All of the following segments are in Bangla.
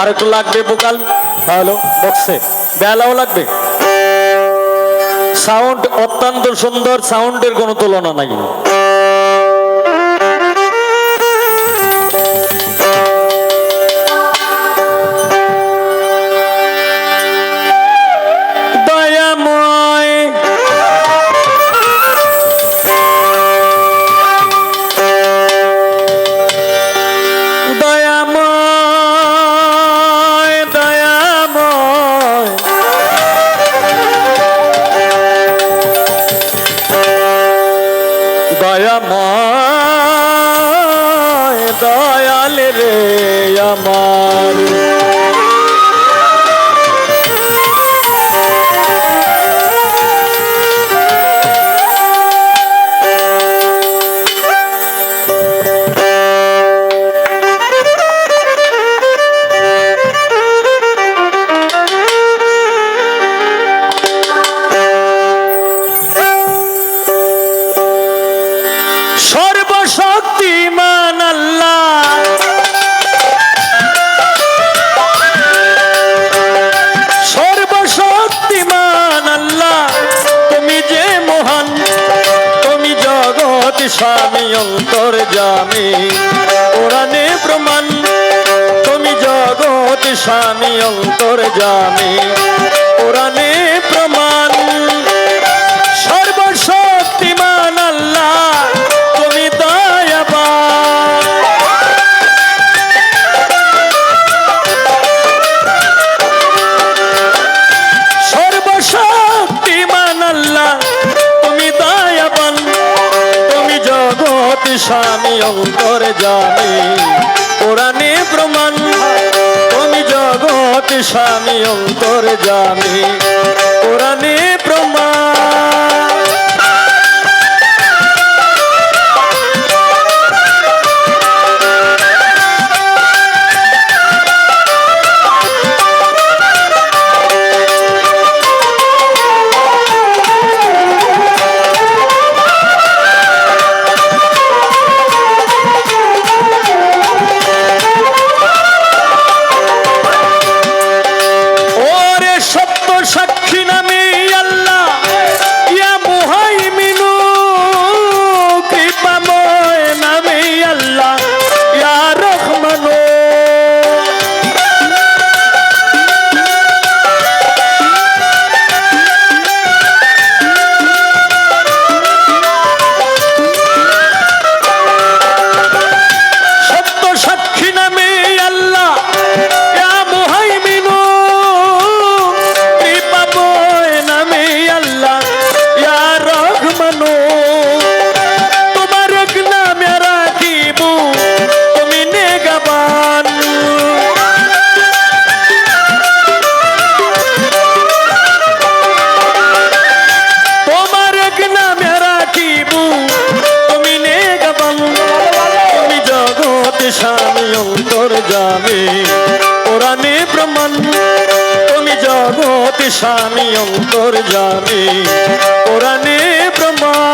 আর একটু লাগবে বোকাল? হ্যালো বক্সে। বেলাও লাগবে। সাউন্ড অত্যন্ত সুন্দর সাউন্ডের কোনো তুলনা নাই। দয়াময় দয়াল রে আমার। স্বামী অন্তর জামি। কোরআনে প্রমাণ তুমি জগৎ স্বামী অন্তর জামি। কোরআনে প্রমাণ স্বামী অন্তর জানি। কোরআনে প্রমাণ তুমি জগৎ স্বামী অন্তর জানি। কোরআনে প্রমাণ স্বামী অন্তর যাবে কোরআনে প্রমাণ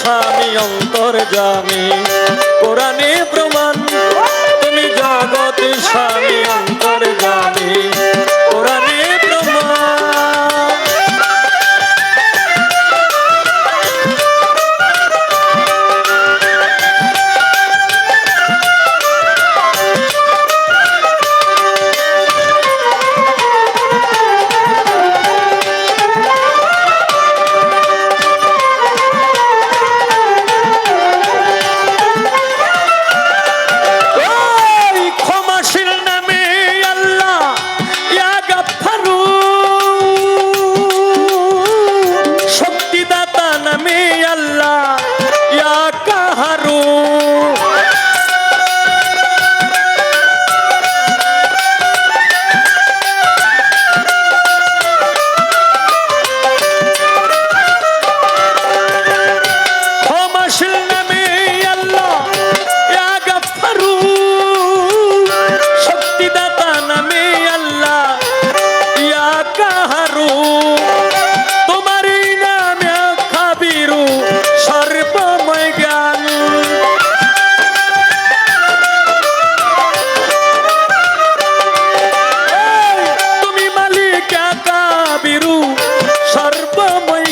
স্বামী অন্তর জামি। কোরআনে প্রমাণ তুমি জগতে স্বামী অন্তর জামি।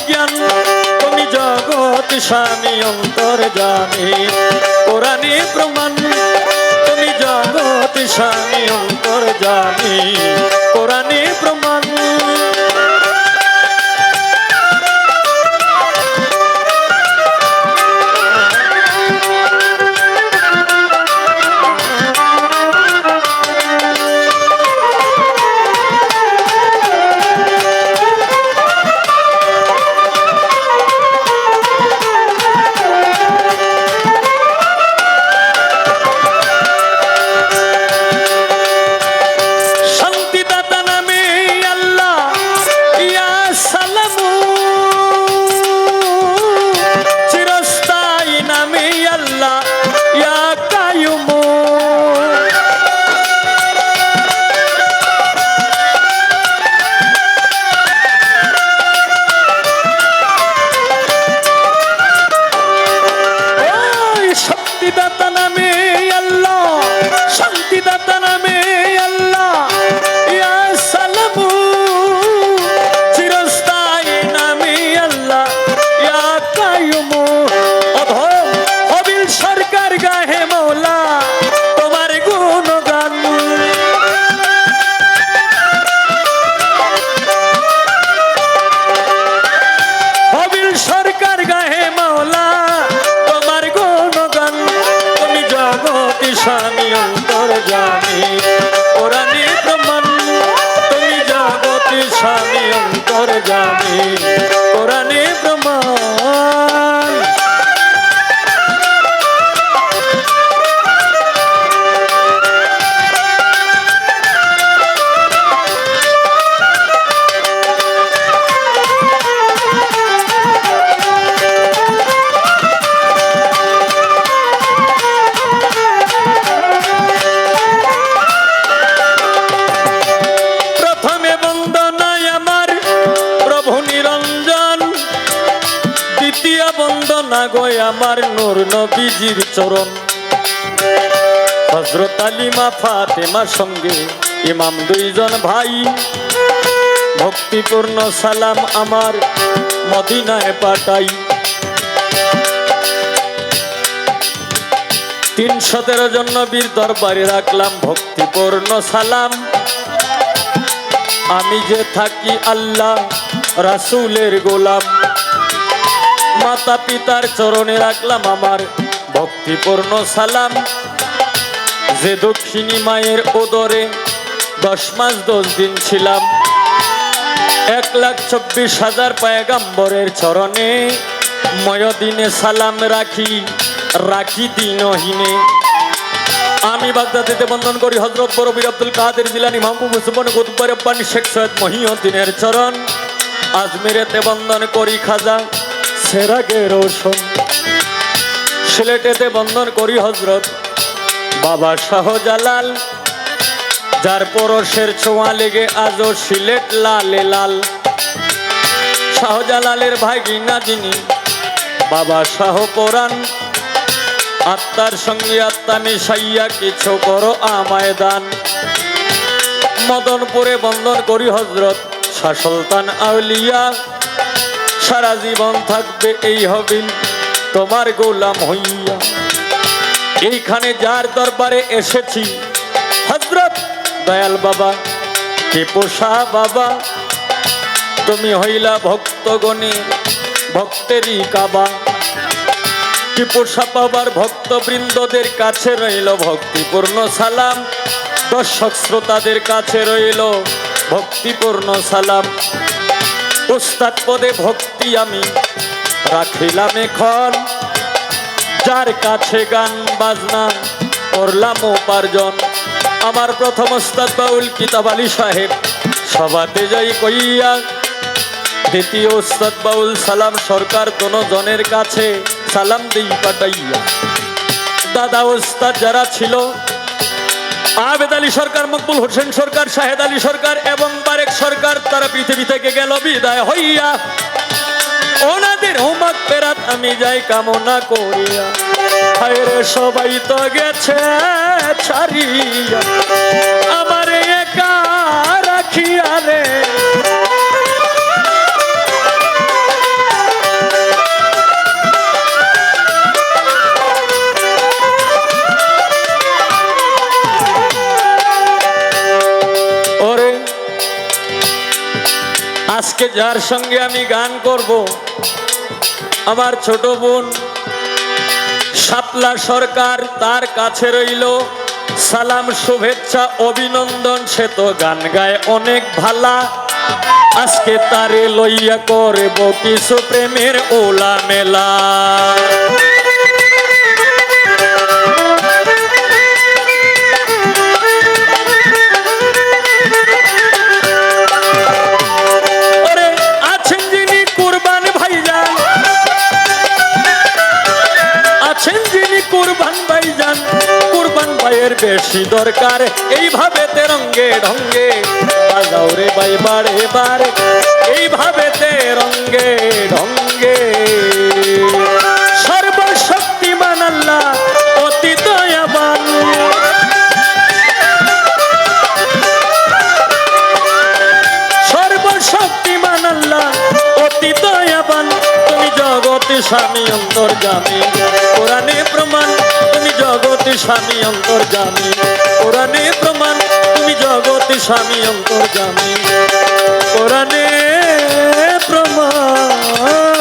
জ্ঞান, তুমি জগৎ স্বামী, অন্তর জানি পুরানি প্রমাণ, তুমি জগৎ স্বামী, অন্তর জানি পুরানি প্রমাণ আল্লাহ স্বামী অন্তর জানি গয় আমার নূর নবীজির চরণ। হজরত আলিমা ফাতেমার সঙ্গে ইমাম দুইজন ভাই। ভক্তিপূর্ণ সালাম আমার মদিনায় পাঠাই। তিন সতেরো জন নবীর দরবারে রাখলাম ভক্তিপূর্ণ সালাম। আমি যে থাকি আল্লাহ রাসুলের গোলাম। মাতা পিতার চরণে রাখলাম আমার ভক্তিপূর্ণ সালাম। যে দক্ষিণী মায়ের ওদরে দশ মাস দশ দিন ছিলাম, এক লাখ চব্বিশ হাজার পায়গাম্বরের চরণে ময়দিনে সালাম রাখি রাখি দিনহীনে। আমি বাগদাদিতে বন্ধন করি হজরত বরবির আব্দুল কাদের জিলানি মাহবুব কুতুব্বার রব্বানি শেখ সৈয়দ মহিউদ্দিনের চরণ। আজমিরেতে বন্ধন করি খাজা সেরাগে রোশন সিলেটেতে বন্ধন করি হজরত বাবা শাহজালাল, যার পরশের ছোঁয়া লেগে আজও সিলেট লালে লাল। শাহজালালের ভাগিনা যিনি বাবা শাহ কোরআন। আত্মার সঙ্গে আত্মা মিশাইয়া কিছু করো আমায় দান। মদনপুরে বন্দন করি হজরত শাহ সুলতান আউলিয়া। সারা জীবন থাকবে এই হবিল, তোমার গোলাম হইয়া। এইখানে যার দরবারে এসেছি হজরত দয়াল বাবা, কে পোষা বাবা। তুমি হইলা ভক্তগণে, ভক্তেরই কাবা। টিপুষা পাবার ভক্তবৃন্দদের কাছে রইল ভক্তিপূর্ণ সালাম। দর্শক শ্রোতাদের কাছে রইল ভক্তিপূর্ণ সালাম। উস্তাদ পদে ভক্তি আমি রাখিলাম এখন। যার কাছে গান, বাজনা, করলাম উপার্জন, আমার প্রথম ওস্তাদ বাউল কিতাব আলী সাহেব সভাতে যাই কইয়া, দ্বিতীয় ওস্তাদ বাউল সালাম সরকার কোন জনের কাছে সালাম দিই পাঠাইয়া। দাদা ওস্তাদ যারা ছিল আবেদ আলী সরকার, মকবুল হোসেন সরকার, শাহেদ আলী সরকার এবং বারেক সরকার, তারা পৃথিবী থেকে গেল, বিদায় হইয়া। ওনাদের হোমাক পেরাত আমি যাই কামনা করিয়া। হায়রে সবাই তো গেছে ছাড়িয়া। আমার একা রাখিয়া রে। যার সঙ্গে আমি গান করব, আমার ছোট বোন সাপলা সরকার তার কাছে রইল। সালাম, শুভেচ্ছা, অভিনন্দন, সে তো গান গায় অনেক ভালা। আজকে তারে লইয়া করব কিছু প্রেমের ওলা মেলা আছেন যিনি কুরবান ভাইজান, কুরবান ভাইয়ের বেশি দরকার। এইভাবে তেরঙ্গে ঢঙ্গে বাজাও রে ভাই বারে বারে। এইভাবে তেরঙ্গে ঢঙ্গে। সর্বশক্তিমান আল্লাহ, অতি দয়াবান। সর্বশক্তিমান আল্লাহ, অতি দয়াবান। তুমি জগতে স্বামী অন্তর্জামী কোরআনে প্রমাণ, তুমি জগতে স্বামী অন্তর্জামী কোরআনে প্রমাণ, তুমি জগতে স্বামী অন্তর্জামী কোরআনে প্রমাণ।